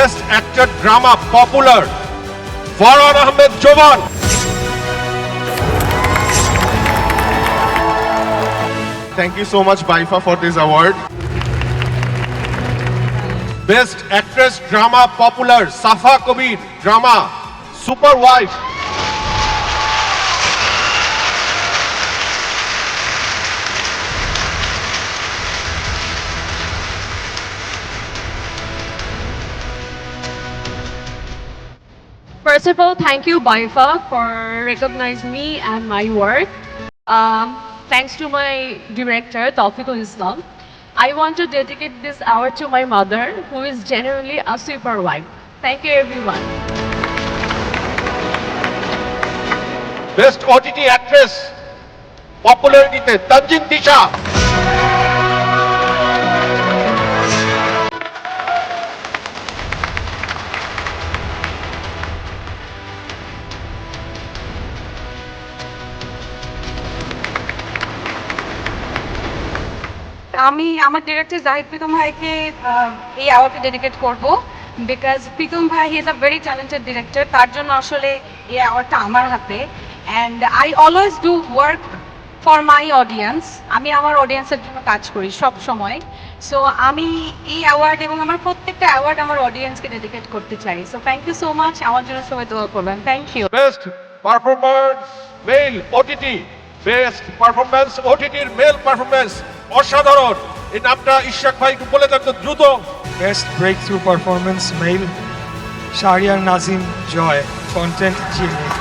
Best Actor Drama Popular, Farhan Ahmed Jovan. Thank you so much, Baifa, for this award. Best Actress Drama Popular, Safa Kabir, Drama, Super Wife. First of all, thank you, Baifa, for recognizing me and my work. Um, thanks to my director, Tawfiqul Islam. I want to dedicate this award to my mother, who is genuinely a super wife. Thank you, everyone. Best OTT Actress, Popularity, Tanjin Tisha. আমি আমার director Zahid Pritam ভাইকে এই অ্যাওয়ার্ডটা dedicate করব because Pritam ভাই is a very talented director তার জন্য আসলে এই অ্যাওয়ার্ডটা আমার হাতে। And I always do work for my audience আমি আমার অডিয়েন্সের জন্য কাজ করি সব সময়। সো আমি এই অ্যাওয়ার্ড এবং আমার প্রত্যেকটা অ্যাওয়ার্ড আমার অডিয়েন্সকে ডেডিকেট করতে চাই। So thank you so much আমার জন্য সবাই দোয়া করবেন। Thank you Best Performance Male OTT, Best Performance OTT Male Performance, অসাধারণ। এই নামটা ইশাক ভাই বলে থাকতো দ্রুত। Best breakthrough performance male Shahriar Nazim Joy content cement